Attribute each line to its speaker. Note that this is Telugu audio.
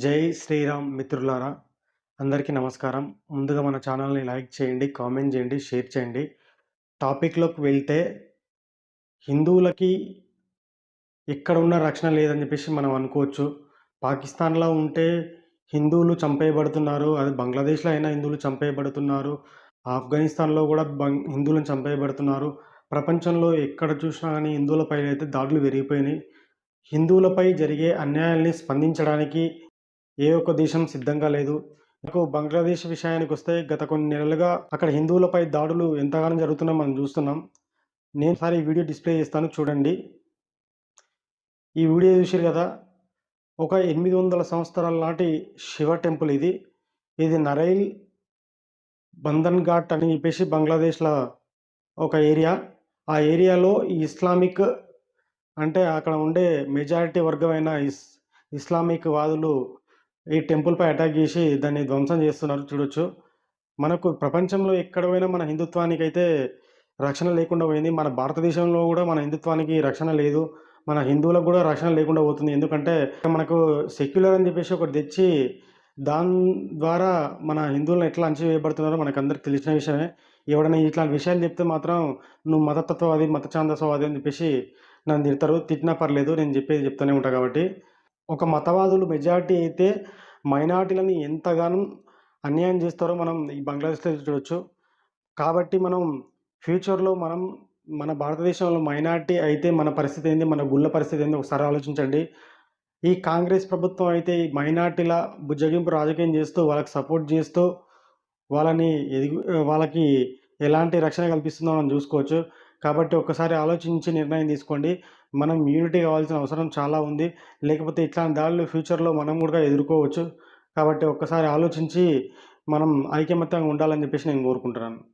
Speaker 1: జై శ్రీరామ్ మిత్రులారా అందరికీ నమస్కారం. ముందుగా మన ఛానల్ని లైక్ చేయండి కామెంట్ చేయండి షేర్ చేయండి. టాపిక్లోకి వెళ్తే హిందువులకి ఎక్కడ ఉన్న రక్షణ లేదని చెప్పేసి మనం అనుకోవచ్చు. పాకిస్తాన్లో ఉంటే హిందువులు చంపేయబడుతున్నారు అది బంగ్లాదేశ్లో అయినా హిందువులు చంపేయబడుతున్నారు ఆఫ్ఘనిస్తాన్లో కూడా బంగ్ హిందువులను చంపేయబడుతున్నారు. ప్రపంచంలో ఎక్కడ చూసినా కానీ హిందువులపై అయితే దాడులు పెరిగిపోయినాయి. హిందువులపై జరిగే అన్యాయాల్ని స్పందించడానికి ఏ ఒక్క దేశం సిద్ధంగా లేదు. నాకు బంగ్లాదేశ్ విషయానికి వస్తే గత కొన్ని నెలలుగా అక్కడ హిందువులపై దాడులు ఎంతగానో జరుగుతున్నా మనం చూస్తున్నాం. నేను సారి ఈ వీడియో డిస్ప్లే చేస్తాను చూడండి. ఈ వీడియో చూసారు కదా ఒక ఎనిమిది వందల సంవత్సరాల నాటి శివ టెంపుల్ ఇది. ఇది నరైల్ బంధన్ ఘాట్ అని చెప్పేసి బంగ్లాదేశ్లో ఒక ఏరియా. ఆ ఏరియాలో ఈ ఇస్లామిక్ అంటే అక్కడ ఉండే మెజారిటీ వర్గమైన ఇస్ ఇస్లామిక్ వాదులు ఈ టెంపుల్పై అటాక్ చేసి దాన్ని ధ్వంసం చేస్తున్నారు చూడొచ్చు. మనకు ప్రపంచంలో ఎక్కడ పోయినా మన హిందుత్వానికి అయితే రక్షణ లేకుండా పోయింది. మన భారతదేశంలో కూడా మన హిందుత్వానికి రక్షణ లేదు. మన హిందువులకు కూడా రక్షణ లేకుండా పోతుంది. ఎందుకంటే మనకు సెక్యులర్ అని చెప్పేసి ఒకటి తెచ్చి దాని ద్వారా మన హిందువులను ఎట్లా అంచివేయబడుతున్నారో మనకు అందరికి తెలిసిన విషయమే. ఎవడైనా ఇట్లాంటి విషయాలు చెప్తే మాత్రం నువ్వు మతతత్వవాది మత ఛాందసవాది అని చెప్పేసి నన్ను తిడతారు. తిట్టినా పర్లేదు నేను చెప్పేది చెప్తూనే ఉంటా కాబట్టి. ఒక మతవాదులు మెజారిటీ అయితే మైనార్టీలని ఎంతగానో అన్యాయం చేస్తారో మనం ఈ బంగ్లాదేశ్లో చూడొచ్చు. కాబట్టి మనం ఫ్యూచర్లో మనం మన భారతదేశంలో మైనార్టీ అయితే మన పరిస్థితి ఏంది మన గుళ్ళ పరిస్థితి ఏంది ఒకసారి ఆలోచించండి. ఈ కాంగ్రెస్ ప్రభుత్వం అయితే ఈ మైనార్టీల బుజ్జగింపు రాజకీయం చేస్తూ వాళ్ళకి సపోర్ట్ చేస్తూ వాళ్ళని ఎదుగు వాళ్ళకి ఎలాంటి రక్షణ కల్పిస్తుందో మనం చూసుకోవచ్చు. కాబట్టి ఒక్కసారి ఆలోచించి నిర్ణయం తీసుకోండి. మనం యూనిటీ కావాల్సిన అవసరం చాలా ఉంది. లేకపోతే ఇట్లాంటి దాడులు ఫ్యూచర్లో మనం కూడా ఎదుర్కోవచ్చు. కాబట్టి ఒక్కసారి ఆలోచించి మనం ఐకమత్యంగా ఉండాలని చెప్పేసి నేను కోరుకుంటున్నాను.